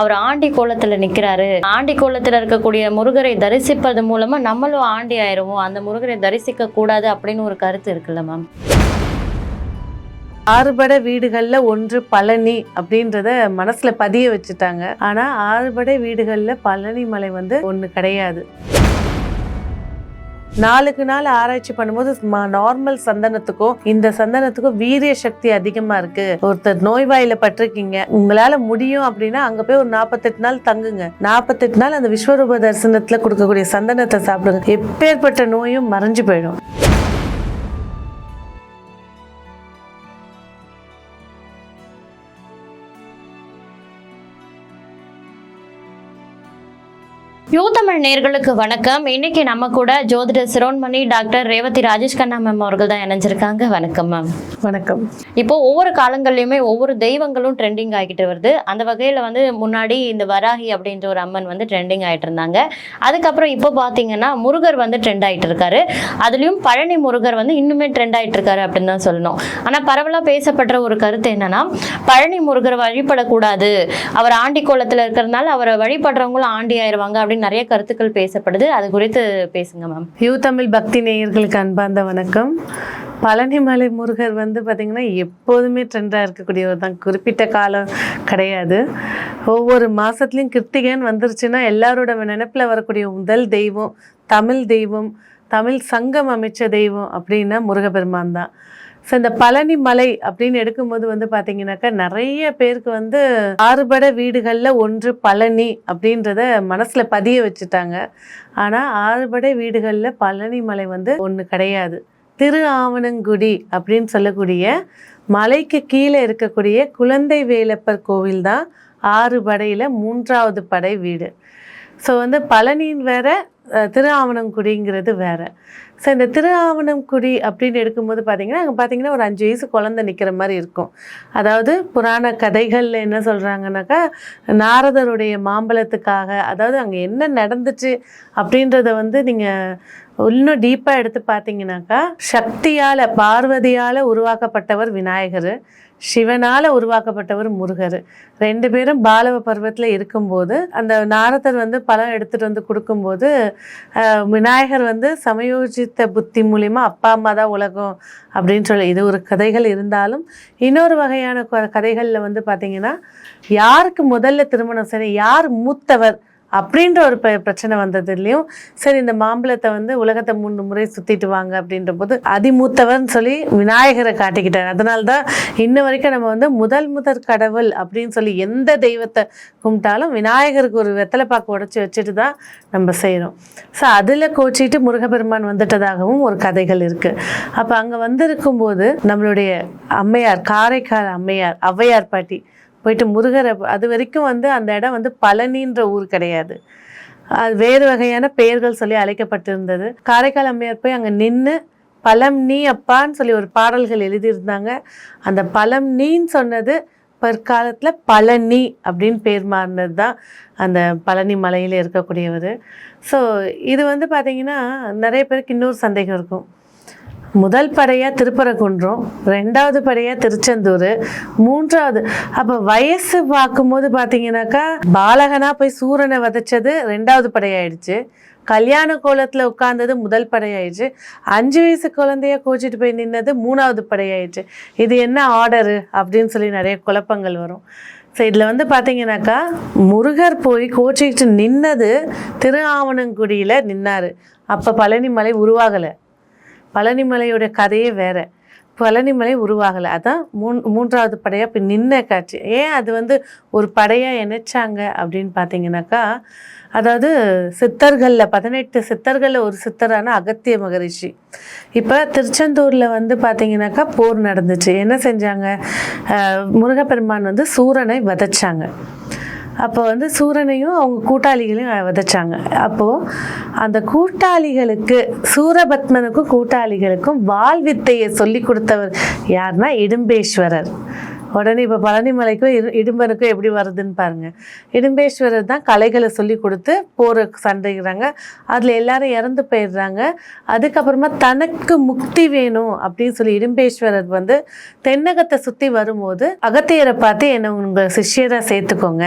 அவர் ஆண்டி கோலத்துல நிக்கிறாரு. ஆண்டி கோலத்துல இருக்கக்கூடிய முருகரை தரிசிப்பது மூலமா நம்மளும் ஆண்டி ஆயிருவோம். அந்த முருகரை தரிசிக்க கூடாது அப்படின்னு ஒரு கருத்து இருக்குல்ல மேம் ஆறுபடை வீடுகள்ல ஒன்று பழனி அப்படின்றத மனசுல பதிய வச்சுட்டாங்க. ஆனா ஆறுபடை வீடுகள்ல பழனி மலை வந்து ஒண்ணு கிடையாது. நாளுக்கு நாள் ஆராய்ச்சி பண்ணும்போது நார்மல் சந்தனத்துக்கும் இந்த சந்தனத்துக்கும் வீரிய சக்தி அதிகமா இருக்கு. ஒருத்தர் நோய்வாயில பட்டிருக்கீங்க. உங்களால முடியும் அப்படின்னா அங்க போய் ஒரு நாற்பத்தெட்டு நாள் தங்குங்க. நாற்பத்தெட்டு நாள் அந்த விஸ்வரூப தரிசனத்துல கொடுக்கக்கூடிய சந்தனத்தை சாப்பிடுங்க. எப்பேற்பட்ட நோயும் மறைஞ்சு போயிடும். யூ தமிழ் நேர்களுக்கு வணக்கம். இன்னைக்கு நம்ம கூட ஜோதிடர் சிரோன்மணி டாக்டர் ரேவதி ராஜேஷ் கண்ணா மேம் அவர்கள் தான் இணைஞ்சிருக்காங்க. வணக்கம் மேம் வணக்கம். இப்போ ஒவ்வொரு காலங்கள்லயுமே ஒவ்வொரு தெய்வங்களும் ட்ரெண்டிங் ஆகிட்டு வருது. அந்த வகையில வந்து முன்னாடி இந்த வராகி அப்படின்ற ஒரு அம்மன் வந்து ட்ரெண்டிங் ஆயிட்டு இருந்தாங்க. அதுக்கப்புறம் இப்போ பாத்தீங்கன்னா முருகர் வந்து ட்ரெண்ட் ஆயிட்டு இருக்காரு. அதுலயும் பழனி முருகர் வந்து இன்னுமே ட்ரெண்ட் ஆயிட்டு இருக்காரு அப்படின்னு தான் சொல்லணும். ஆனா பரவலா பேசப்படுற ஒரு கருத்து என்னன்னா பழனி முருகர் வழிபடக்கூடாது. அவர் ஆண்டி கோலத்துல இருக்கிறதுனால அவரை வழிபடுறவங்களும் ஆண்டி ஆயிருவாங்க அப்படின்னு நிறைய கருத்துக்கள் பேசப்படுது. அது குறித்து பேசுங்க மேம் யூ தமிழ் பக்தி நேயர்களுக்கு அன்பார்ந்த வணக்கம். பழனிமலை முருகர் வந்து பார்த்திங்கன்னா எப்போதுமே ட்ரெண்டாக இருக்கக்கூடியவர் தான். குறிப்பிட்ட காலம் கிடையாது. ஒவ்வொரு மாதத்துலேயும் கிருத்திகைன்னு வந்துருச்சுன்னா எல்லாரோட நினைப்பில் வரக்கூடிய முதல் தெய்வம் தமிழ் தெய்வம் தமிழ் சங்கம் அமைச்ச தெய்வம் அப்படின்னா முருகப்பெருமான் தான். ஸோ இந்த பழனி மலை அப்படின்னு எடுக்கும்போது வந்து பார்த்தீங்கன்னாக்கா நிறைய பேருக்கு வந்து ஆறுபட வீடுகளில் ஒன்று பழனி அப்படின்றத மனசில் பதிய வச்சுட்டாங்க. ஆனால் ஆறுபடை வீடுகளில் பழனி மலை வந்து ஒன்று கிடையாது. திரு ஆவணங்குடி அப்படின்னு சொல்லக்கூடிய மலைக்கு கீழே இருக்கக்கூடிய குழந்தை வேலப்பர் கோவில் தான் ஆறு படையில் மூன்றாவது படை வீடு. ஸோ வந்து பழனியின் வேற திரு ஆவணங்குடிங்கிறது வேற. ஸோ இந்த திரு ஆவணங்குடி அப்படின்னு எடுக்கும்போது பார்த்தீங்கன்னா அங்கே பார்த்தீங்கன்னா ஒரு அஞ்சு வயசு குழந்தை நிற்கிற மாதிரி இருக்கும். அதாவது புராண கதைகளில் என்ன சொல்கிறாங்கனாக்கா நாரதருடைய மாம்பழத்துக்காக அதாவது அங்கே என்ன நடந்துச்சு அப்படின்றத வந்து நீங்கள் இன்னும் டீப்பாக எடுத்து பார்த்தீங்கன்னாக்கா சக்தியால் பார்வதியால் உருவாக்கப்பட்டவர் விநாயகர். சிவனால் உருவாக்கப்பட்டவர் முருகர். ரெண்டு பேரும் பாலவ பருவத்தில் இருக்கும்போது அந்த நாரதர் வந்து பழம் எடுத்துகிட்டு வந்து கொடுக்கும்போது விநாயகர் வந்து சமயோஜித்த புத்தி மூலிமா அப்பா அம்மா தான் உலகம் அப்படின்னு சொல்லி இது ஒரு கதைகள் இருந்தாலும் இன்னொரு வகையான க- வந்து பார்த்தீங்கன்னா யாருக்கு முதல்ல திருமணம் சரி யார் மூத்தவர் அப்படின்ற ஒரு ப- பிரச்சனை வந்ததுலையும் சரி இந்த மாம்பழத்தை வந்து உலகத்தை மூணு முறை சுத்திட்டு வாங்க அப்படின்ற போது அதிமூத்தவன் சொல்லி விநாயகரை காட்டிக்கிட்டார். அதனால்தான் இன்ன வரைக்கும் நம்ம வந்து முதல் முதற் கடவுள் அப்படின்னு சொல்லி எந்த தெய்வத்தை கும்பிட்டாலும் விநாயகருக்கு ஒரு வெத்தலை பாக்கு உடச்சி வச்சுட்டு தான் நம்ம செய்கிறோம் ஸோ அதில் கோச்சிட்டு முருகப்பெருமான் வந்துட்டதாகவும் ஒரு கதைகள் இருக்குது அப்போ அங்கே வந்திருக்கும்போது நம்மளுடைய அம்மையார் காரைக்கால் அம்மையார் ஔவையார் பாட்டி போயிட்டு முருகரை அது வரைக்கும் வந்து அந்த இடம் வந்து பழனின்ற ஊர் கிடையாது. அது வேறு வகையான பெயர்கள் சொல்லி அழைக்கப்பட்டிருந்தது. காரைக்கால் அம்மையார் போய் அங்கே நின்று பழம் நீ அப்பான்னு சொல்லி ஒரு பாடல்கள் எழுதியிருந்தாங்க. அந்த பழம் நீன்னு சொன்னது பிற்காலத்தில் பழனி அப்படின்னு பேர் மாறினது தான் அந்த பழனி மலையில் இருக்கக்கூடியவர். ஸோ இது வந்து பார்த்திங்கன்னா நிறைய பேருக்கு இன்னொரு சந்தேகம் இருக்கும். முதல் படையாக திருப்பரங்குன்றம் ரெண்டாவது படையாக திருச்செந்தூர் மூன்றாவது அப்போ வயசு பார்க்கும்போது பார்த்தீங்கன்னாக்கா பாலகனாக போய் சூரனை வதைச்சது ரெண்டாவது படையாயிடுச்சு. கல்யாண கோலத்தில் உட்கார்ந்தது முதல் படையாயிடுச்சு. அஞ்சு வயசு குழந்தைய கோச்சிட்டு போய் நின்னது மூணாவது படையாயிடுச்சு. இது என்ன ஆர்டரு அப்படின்னு சொல்லி நிறைய குழப்பங்கள் வரும். ஸோ இதில் வந்து பார்த்தீங்கன்னாக்கா முருகர் போய் கோச்சிக்கிட்டு நின்னது திரு ஆவணங்குடியில் நின்னார். அப்போ பழனிமலை உருவாகலை. பழனிமலையோட கதையே வேற. பழனிமலை உருவாகலை. அதான் மூன் மூன்றாவது படையாக இப்போ நின்ன காட்சி. ஏன் அது வந்து ஒரு படையாக இணைச்சாங்க அப்படின்னு பார்த்தீங்கன்னாக்கா அதாவது சித்தர்களில் பதினெட்டு சித்தர்களில் ஒரு சித்தரான அகத்திய மகரிஷி. இப்போ திருச்செந்தூரில் வந்து பார்த்தீங்கன்னாக்கா போர் நடந்துச்சு. என்ன செஞ்சாங்க? முருகப்பெருமான் வந்து சூரனை வதைச்சாங்க. அப்போ வந்து சூரனையும் அவங்க கூட்டாளிகளையும் விதைச்சாங்க. அப்போது அந்த கூட்டாளிகளுக்கு சூரபத்மனுக்கும் கூட்டாளிகளுக்கும் வாழ்வித்தையை சொல்லி கொடுத்தவர் யாருன்னா இடும்பேஸ்வரர். உடனே இப்போ பழனிமலைக்கும் இரு இடும்பனுக்கும் எப்படி வருதுன்னு பாருங்க. இடும்பேஸ்வரர் தான் கலைகளை சொல்லி கொடுத்து போர் சண்டைகிறாங்க அதில் எல்லாரும் இறந்து போயிடுறாங்க. அதுக்கப்புறமா தனக்கு முக்தி வேணும் அப்படின்னு சொல்லி இடும்பேஸ்வரர் வந்து தென்னகத்தை சுற்றி வரும்போது அகத்தியரை பார்த்து என்னை உங்கள் சிஷ்யரை சேர்த்துக்கோங்க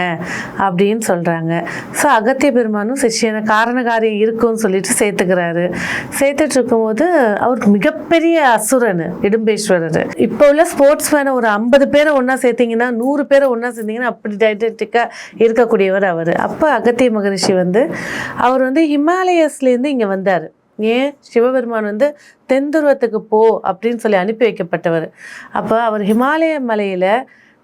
அப்படின்னு சொல்கிறாங்க ஸோ அகத்திய பெருமானும் சிஷ்யனை காரணகாரியம் இருக்கும்னு சொல்லிட்டு சேர்த்துக்கிறாரு. சேர்த்துட்டு இருக்கும்போது அவருக்கு மிகப்பெரிய அசுரன் இடும்பேஸ்வரர். இப்போ உள்ள ஸ்போர்ட்ஸ் மேனை ஒரு ஐம்பது பேரை ஒன்றா சேர்த்தீங்கன்னா நூறு பேரை ஒன்றா சேர்த்தீங்கன்னா அப்படி டைட்டட்டிக்காக இருக்கக்கூடியவர் அவர். அப்போ அகத்திய மகரிஷி வந்து அவர் வந்து ஹிமாலயஸ்லேருந்து இங்கே வந்தார். ஏன்? சிவபெருமான் வந்து தென்துருவத்துக்கு போ அப்படின்னு சொல்லி அனுப்பி வைக்கப்பட்டவர். அப்போ அவர் ஹிமாலய மலையில்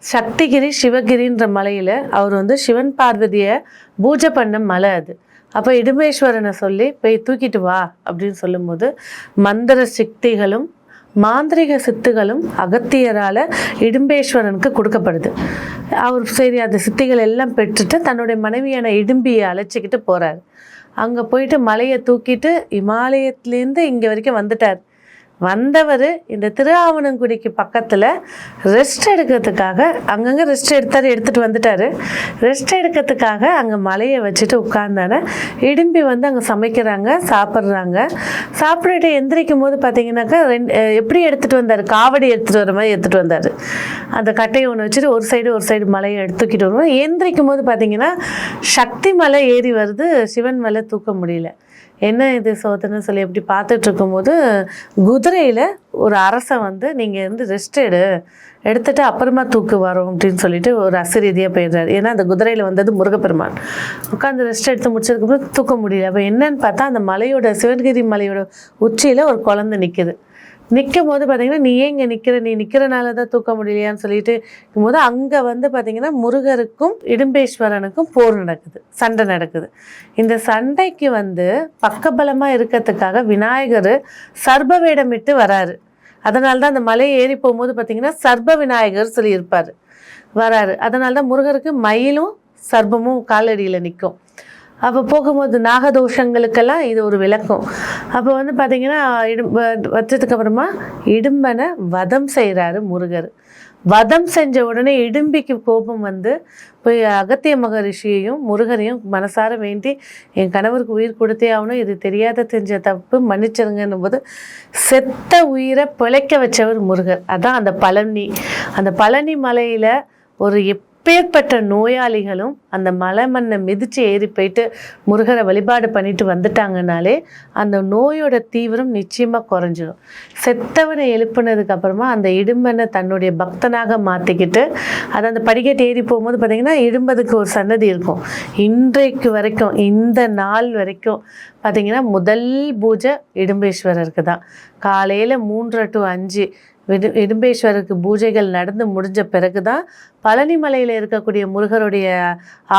சக்திகிரி சிவகிரின்ற மலையில் அவர் வந்து சிவன் பார்வதியை பூஜை பண்ண மலை அது. அப்போ இடுமேஸ்வரனை சொல்லி போய் தூக்கிட்டு வா அப்படின்னு சொல்லும்போது மந்திர சக்திகளும் மாந்திரிக சித்துகளும் அகத்தியரால் இடும்பேஸ்வரனுக்கு கொடுக்கப்படுது. அவர் சரி அந்த சித்திகள் எல்லாம் பெற்றுட்டு தன்னுடைய மனைவியான இடும்பியை அழைச்சிக்கிட்டு போகிறார் அங்கே போயிட்டு மலையை தூக்கிட்டு இமாலயத்துலேருந்து இங்கே வரைக்கும் வந்துட்டார். வந்தவர் இந்த திருஆவணங்குடிக்கு பக்கத்தில் ரெஸ்ட் எடுக்கிறதுக்காக அங்கங்கே ரெஸ்ட் எடுத்தார் எடுத்துகிட்டு வந்துட்டார். ரெஸ்ட் எடுக்கிறதுக்காக அங்கே மலையை வச்சுட்டு உட்கார்ந்தாரு. இடும்பி வந்து அங்கே சமைக்கிறாங்க சாப்பிட்றாங்க. சாப்பிட்டுட்டு எந்திரிக்கும் போது பார்த்தீங்கன்னாக்கா ரெண்டு எப்படி எடுத்துகிட்டு வந்தார்? காவடி எடுத்துகிட்டு வர மாதிரி எடுத்துகிட்டு வந்தார். அந்த கட்டையை ஒன்று வச்சுட்டு ஒரு சைடு ஒரு சைடு மலையை எடுத்துக்கிட்டு வருவோம் எந்திரிக்கும் போது பார்த்தீங்கன்னா சக்தி மலை ஏறி வருது சிவன் மலை தூக்க முடியல. என்ன இது சோதனை சொல்லி எப்படி பார்த்துட்டு இருக்கும்போது குதிரையில் ஒரு அரசை வந்து நீங்கள் வந்து ரெஸ்ட் எடு. எடுத்துட்டு அப்புறமா தூக்கு வரும் அப்படின்னு சொல்லிட்டு ஒரு அசிரீதியாக போயிடுறாரு. ஏன்னா அந்த குதிரையில் வந்தது முருகப்பெருமான். உட்காந்து ரெஸ்ட் எடுத்து முடிச்சதுக்கப்புறம் தூக்க முடியல. அப்போ என்னன்னு பார்த்தா அந்த மலையோட சிவகிரி மலையோட உச்சியில் ஒரு குழந்தை நிற்குது நிற்கும் போது பார்த்தீங்கன்னா நீ ஏன் இங்கே நிற்கிற நீ நிற்கிறனால தான் தூக்க முடியலையான்னு சொல்லிட்டு இருக்கும்போது அங்கே வந்து பார்த்தீங்கன்னா முருகருக்கும் இடும்பேஸ்வரனுக்கும் போர் நடக்குது. சண்டை நடக்குது. இந்த சண்டைக்கு வந்து பக்கபலமாக இருக்கிறதுக்காக விநாயகர் சர்ப வேடமிட்டு வராரு. அதனால தான் அந்த மலையை ஏறி போகும்போது பார்த்தீங்கன்னா சர்ப விநாயகர் சொல்லி இருப்பார் வராரு. அதனால தான் முருகருக்கு மயிலும் சர்பமும் காலடியில் நிற்கும் அப்போ போகும்போது நாகதோஷங்களுக்கெல்லாம் இது ஒரு விளக்கம். அப்போ வந்து பார்த்தீங்கன்னா இடும் வ- வச்சதுக்கு அப்புறமா இடும்பனை வதம் செய்கிறாரு முருகர். வதம் செஞ்ச உடனே இடும்பிக்கு கோபம் வந்து போய் அகத்திய மகரிஷியையும் முருகரையும் மனசார வேண்டி என் கணவருக்கு உயிர் கொடுத்தே ஆகணும் இது தெரியாத செஞ்ச தப்பு மன்னிச்சிருங்கன்னும் போது செத்த உயிரை பிழைக்க வச்சவர் முருகர். அதான் அந்த பழனி. அந்த பழனி மலையில் ஒரு எப் அப்பேற்பட்ட நோயாளிகளும் அந்த மலை மண்ணை மிதித்து ஏறி போயிட்டு முருகரை வழிபாடு பண்ணிட்டு வந்துட்டாங்கனாலே அந்த நோயோட தீவிரம் நிச்சயமாக குறைஞ்சிடும் செத்தவனை எழுப்புனதுக்கு அப்புறமா அந்த இடும்பனை தன்னுடைய பக்தனாக மாற்றிக்கிட்டு அது அந்த படிக்கட்டு ஏறி போகும்போது பார்த்திங்கன்னா இடும்பதுக்கு ஒரு சன்னதி இருக்கும். இன்றைக்கு வரைக்கும் இந்த நாள் வரைக்கும் பார்த்தீங்கன்னா முதல் பூஜை இடும்பேஸ்வரருக்கு தான் காலையில் மூன்று டு அஞ்சு விடு இடும்பேஸ்வரருக்கு பூஜைகள் நடந்து முடிஞ்ச பிறகு தான் பழனிமலையில் இருக்கக்கூடிய முருகருடைய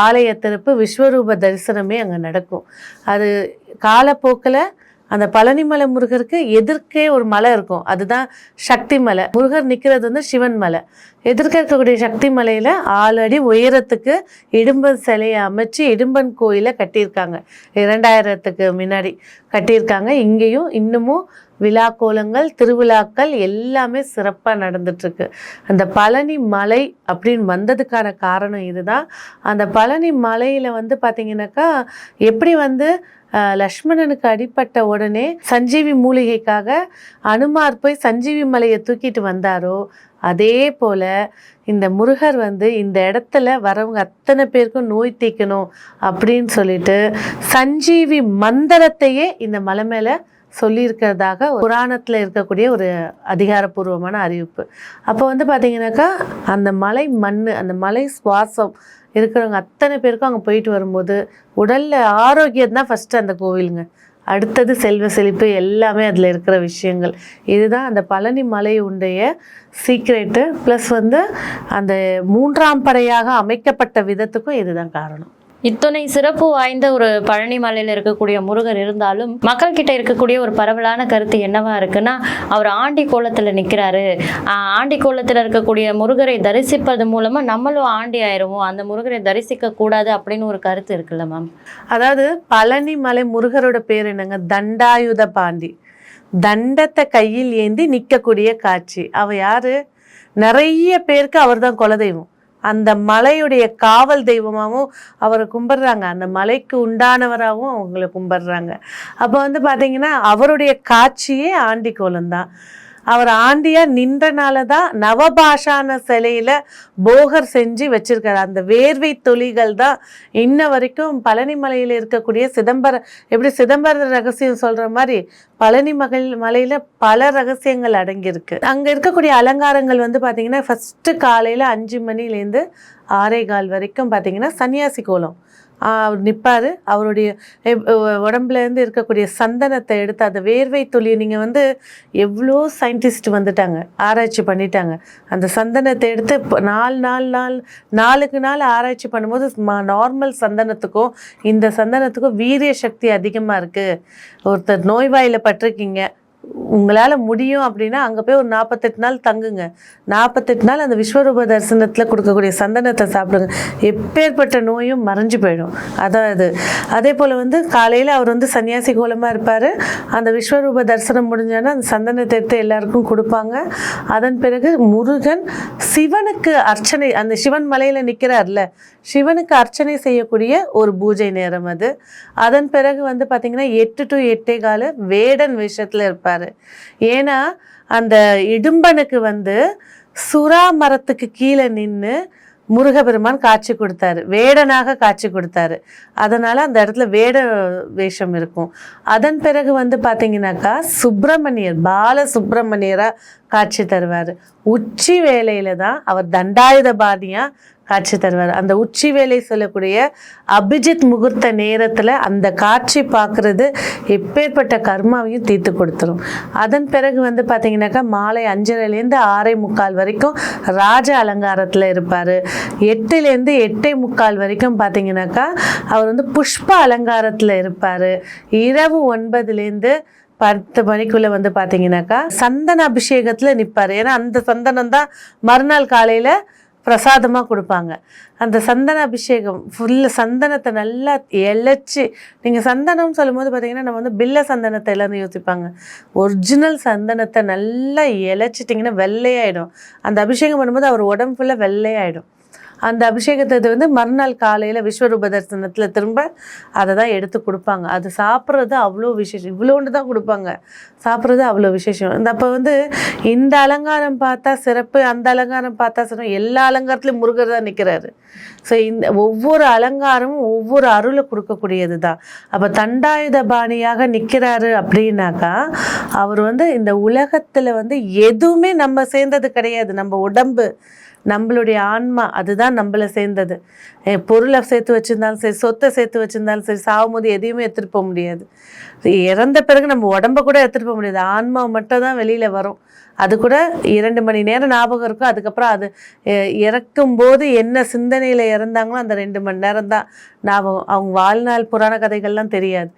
ஆலய திறப்பு விஸ்வரூப தரிசனமே அங்கே நடக்கும். அது காலப்போக்கில் அந்த பழனிமலை முருகருக்கு எதிர்க்கே ஒரு மலை இருக்கும். அதுதான் சக்தி மலை முருகர் நிற்கிறது வந்து சிவன் மலை. எதிர்க்க இருக்கக்கூடிய சக்தி மலையில் ஆல்ரெடி உயரத்துக்கு இடும்பன் சிலையை அமைச்சு இடும்பன் கோயிலை கட்டியிருக்காங்க. இரண்டாயிரத்துக்கு முன்னாடி கட்டியிருக்காங்க. இங்கேயும் இன்னமும் விழா கோலங்கள் திருவிழாக்கள் எல்லாமே சிறப்பாக நடந்துட்டுருக்கு. அந்த பழனி மலை அப்படின்னு வந்ததுக்கான காரணம் இதுதான். அந்த பழனி மலையில் வந்து பார்த்திங்கனாக்கா எப்படி வந்து லக்ஷ்மணனுக்கு அடிப்பட்ட உடனே சஞ்சீவி மூலிகைக்காக அனுமார் போய் சஞ்சீவி மலையை தூக்கிட்டு வந்தாரோ அதே போல் இந்த முருகர் வந்து இந்த இடத்துல வரவங்க அத்தனை பேருக்கும் நோய் தீக்கணும் அப்படின்னு சொல்லிட்டு சஞ்சீவி மந்திரத்தையே இந்த மலை மேலே சொல்லியிருக்கிறதாக புராணத்தில் இருக்கக்கூடிய ஒரு அதிகாரப்பூர்வமான அறிவிப்பு. அப்போ வந்து பார்த்தீங்கன்னாக்கா அந்த மலை மண் அந்த மலை சுவாசம் இருக்கிறவங்க அத்தனை பேருக்கும் அங்கே போயிட்டு வரும்போது உடலில் ஆரோக்கியம் தான் ஃபஸ்ட்டு அந்த கோவிலுங்க. அடுத்தது செல்வ செழிப்பு எல்லாமே அதில் இருக்கிற விஷயங்கள். இதுதான் அந்த பழனி மலை உண்டைய சீக்ரெட்டு ப்ளஸ் வந்து அந்த மூன்றாம் படையாக அமைக்கப்பட்ட விதத்துக்கும் இதுதான் காரணம். இத்துணை சிறப்பு வாய்ந்த ஒரு பழனி மலையில இருக்கக்கூடிய முருகர் இருந்தாலும் மக்கள் கிட்ட இருக்கக்கூடிய ஒரு பரவலான கருத்து என்னவா இருக்குன்னா அவர் ஆண்டி கோலத்துல நிக்கிறாரு. ஆண்டி கோலத்துல இருக்கக்கூடிய முருகரை தரிசிப்பது மூலமா நம்மளும் ஆண்டி ஆயிருவோம். அந்த முருகரை தரிசிக்க கூடாது அப்படின்னு ஒரு கருத்து இருக்குல்ல மேம் அதாவது பழனி மலை முருகரோட பேர் என்னங்க? தண்டாயுத பாண்டி. தண்டத்தை கையில் ஏந்தி நிற்கக்கூடிய காட்சி. அவ யாரு? நிறைய பேருக்கு அவர் தான் குலதெய்வம். அந்த மலையுடைய காவல் தெய்வமாகவும் அவரை கும்பிடுறாங்க. அந்த மலைக்கு உண்டானவராகவும் அவங்கள கும்பிடுறாங்க. அப்போ வந்து பார்த்தீங்கன்னா அவருடைய காட்சியே ஆண்டிக்கோலம் தான் அவர் ஆண்டியா நின்றனால தான் நவபாஷான சிலையில் போகர் செஞ்சு வச்சிருக்காரு. அந்த வேர்வை துளிகள் தான் இன்ன வரைக்கும் பழனிமலையில் இருக்கக்கூடிய சிதம்பர எப்படி சிதம்பர ரகசியம் சொல்கிற மாதிரி பழனி மகள் மலையில் பல ரகசியங்கள் அடங்கியிருக்கு. அங்கே இருக்கக்கூடிய அலங்காரங்கள் வந்து பார்த்திங்கன்னா ஃபஸ்ட்டு காலையில் அஞ்சு மணிலேருந்து ஆறே கால் வரைக்கும் பார்த்தீங்கன்னா சன்னியாசி கோலம். அவர் நிற்பார் அவருடைய உடம்புலேருந்து இருக்கக்கூடிய சந்தனத்தை எடுத்து அந்த வேர்வை துளியை நீங்கள் வந்து எவ்வளோ சயின்டிஸ்ட் வந்துட்டாங்க ஆராய்ச்சி பண்ணிட்டாங்க. அந்த சந்தனத்தை எடுத்து நாலு நாலு நாள் நாள் நாளுக்கு நாள் ஆராய்ச்சி பண்ணும்போது நார்மல் சந்தனத்துக்கும் இந்த சந்தனத்துக்கும் வீரிய சக்தி அதிகமாக இருக்குது ஒருத்தர் நோய்வாயில் பட்டிருக்கீங்க உங்களால் முடியும் அப்படின்னா அங்கே போய் ஒரு நாற்பத்தெட்டு நாள் தங்குங்க. நாற்பத்தெட்டு நாள் அந்த விஸ்வரூப தரிசனத்தில் கொடுக்கக்கூடிய சந்தனத்தை சாப்பிடுங்க. எப்பேற்பட்ட நோயும் மறைஞ்சு போயிடும். அதான் இது அதே போல் வந்து காலையில் அவர் வந்து சன்னியாசி கோலமாக இருப்பார். அந்த விஸ்வரூப தரிசனம் முடிஞ்சோன்னா அந்த சந்தனத்தை எடுத்து எல்லாருக்கும் கொடுப்பாங்க. அதன் பிறகு முருகன் சிவனுக்கு அர்ச்சனை அந்த சிவன் மலையில் நிற்கிறார்ல சிவனுக்கு அர்ச்சனை செய்யக்கூடிய ஒரு பூஜை நேரம் அது. அதன் பிறகு வந்து பார்த்திங்கன்னா எட்டு டு எட்டே கால வேடன் விஷயத்தில் இருப்பார். ஏன்னா அந்த இடும்பனுக்கு வந்து சுறா மரத்துக்கு கீழே நின்று முருகபெருமான் காட்சி கொடுத்தாரு. வேடனாக காட்சி கொடுத்தாரு. அதனால் அந்த இடத்துல வேட வேஷம் இருக்கும். அதன் பிறகு வந்து பார்த்தீங்கன்னாக்கா சுப்பிரமணியர் பால சுப்பிரமணியராக காட்சி தருவார். உச்சி வேலையில் தான் அவர் தண்டாயுதபாணியா காட்சி தருவார். அந்த உச்சி வேலை சொல்லக்கூடிய அபிஜித் முகூர்த்த நேரத்தில் அந்த காட்சி பார்க்குறது எப்பேற்பட்ட கர்மாவையும் தீர்த்து கொடுத்துரும். அதன் பிறகு வந்து பார்த்தீங்கன்னாக்கா மாலை அஞ்சரைலேருந்து ஆறே முக்கால் வரைக்கும் ராஜ அலங்காரத்தில் இருப்பார். எட்டுலேருந்து எட்டே முக்கால் வரைக்கும் பார்த்தீங்கன்னாக்கா அவர் வந்து புஷ்ப அலங்காரத்தில் இருப்பார். இரவு ஒன்பதுலேருந்து பத்து மணிக்குள்ள வந்து பார்த்தீங்கன்னாக்கா சந்தன அபிஷேகத்தில் நிற்பார் ஏன்னா அந்த சந்தனம் தான் மறுநாள் காலையில் பிரசாதமாக கொடுப்பாங்க. அந்த சந்தன அபிஷேகம் ஃபுல்லு சந்தனத்தை நல்லா இழைச்சி நீங்கள் சந்தனம்னு சொல்லும்போது பார்த்தீங்கன்னா நம்ம வந்து பில்ல சந்தனத்தை எல்லாரும் யோசிப்பாங்க. ஒரிஜினல் சந்தனத்தை நல்லா இழைச்சிட்டிங்கன்னா வெள்ளையாயிடும். அந்த அபிஷேகம் பண்ணும்போது அவர் உடம்பு ஃபுல்லாக வெள்ளையாயிடும். அந்த அபிஷேகத்தை இது வந்து மறுநாள் காலையில் விஸ்வரூப தரிசனத்தில் திரும்ப அதை தான் எடுத்து கொடுப்பாங்க. அது சாப்பிட்றது அவ்வளோ விசேஷம். இவ்வளோண்டு தான் கொடுப்பாங்க. சாப்பிட்றது அவ்வளோ விசேஷம். இந்த அப்போ வந்து இந்த அலங்காரம் பார்த்தா சிறப்பு அந்த அலங்காரம் பார்த்தா சிறப்பு. எல்லா அலங்காரத்துலையும் முருகர் தான் நிற்கிறாரு ஸோ இந்த ஒவ்வொரு அலங்காரமும் ஒவ்வொரு அருளை கொடுக்கக்கூடியது தான். அப்போ தண்டாயுத பாணியாக நிற்கிறாரு அப்படின்னாக்கா அவர் வந்து இந்த உலகத்தில் வந்து எதுவுமே நம்ம சேர்ந்தது கிடையாது. நம்ம உடம்பு நம்மளுடைய ஆன்மா அதுதான் நம்மளை சேர்ந்தது. பொருளை சேர்த்து வச்சுருந்தாலும் சரி சொத்தை சேர்த்து வச்சிருந்தாலும் சரி சாகும்போது எதையுமே எடுத்துகிட்டு போக முடியாது. இறந்த பிறகு நம்ம உடம்ப கூட எடுத்துகிட்டு போக முடியாது. ஆன்மா மட்டும் தான் வெளியில் வரும். அது கூட இரண்டு மணி நேரம் ஞாபகம் இருக்கும். அதுக்கப்புறம் அது இறக்கும்போது என்ன சிந்தனையில் இறந்தாங்களோ அந்த ரெண்டு மணி நேரம் தான் நாம் அவங்க வாழ்நாள் புராண கதைகள்லாம் தெரியாது.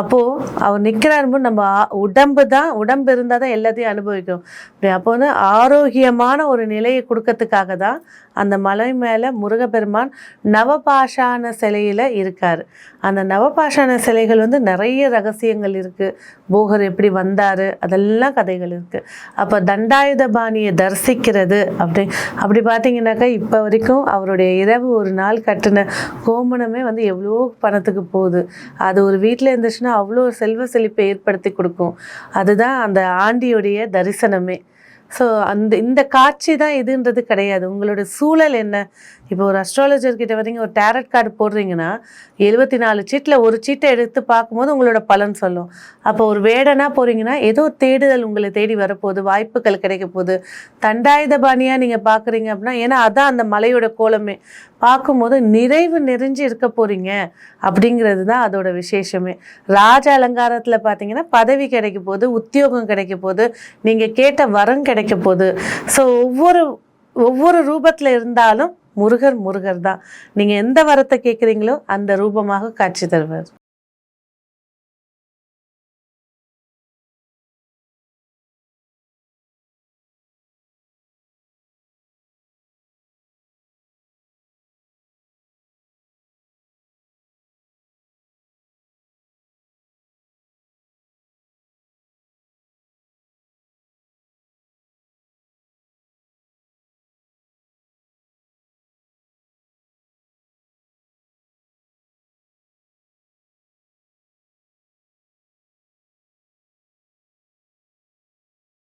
அப்போது அவர் நிற்கிறாரும்போது நம்ம உடம்பு தான் உடம்பு இருந்தால் தான் எல்லாத்தையும் அனுபவிக்கும். அப்படி அப்போ வந்து ஆரோக்கியமான ஒரு நிலையை கொடுக்கறதுக்காக தான் அந்த மலை மேலே முருகப்பெருமான் நவபாஷான சிலையில் இருக்கார். அந்த நவபாஷான சிலைகள் வந்து நிறைய ரகசியங்கள் இருக்குது போகர் எப்படி வந்தார்? அதெல்லாம் கதைகள் இருக்குது அப்போ தண்டாயுதபாணியை தரிசிக்கிறது அப்படி அப்படி பார்த்தீங்கன்னாக்கா இப்போ வரைக்கும் அவருடைய இரவு ஒரு நாள் கட்டின கோமணமே வந்து எவ்வளோ பணத்துக்கு போகுது. அது ஒரு வீட்டில் இருந்துச்சுன்னா அவ்வளோ செல்வ செழிப்பை ஏற்படுத்தி கொடுக்கும். அதுதான் அந்த ஆண்டியுடைய தரிசனமே. ஸோ அந்த இந்த காட்சி தான் இதுன்றது கிடையாது. உங்களோட சூழல் என்ன? இப்போ ஒரு அஸ்ட்ராலஜர் கிட்ட வரீங்க ஒரு டேரட் கார்டு போடுறீங்கன்னா எழுபத்தி நாலு சீட்டில் ஒரு சீட்டை எடுத்து பார்க்கும்போது உங்களோட பலன் சொல்லும். அப்போ ஒரு வேடனா போகிறீங்கன்னா ஏதோ தேடுதல் உங்களை தேடி வரப்போகுது வாய்ப்புகள் கிடைக்க போகுது. தண்டாயுதபாணியாக நீங்கள் பார்க்குறீங்க அப்படின்னா ஏன்னா அதான் அந்த மலையோட கோலமே. பார்க்கும்போது நிறைவு நெறிஞ்சு இருக்க போகிறீங்க அப்படிங்கிறது தான் அதோட விசேஷமே. ராஜ அலங்காரத்தில் பார்த்தீங்கன்னா பதவி கிடைக்க போகுது உத்தியோகம் கிடைக்க போகுது நீங்கள் கேட்ட வரம் கிடைக்க போகுது. ஸோ ஒவ்வொரு ஒவ்வொரு ரூபத்தில் இருந்தாலும் முருகர் முருகர் தான் நீங்கள் எந்த வரத்தை கேட்குறீங்களோ அந்த ரூபமாக காட்சி தருவார்.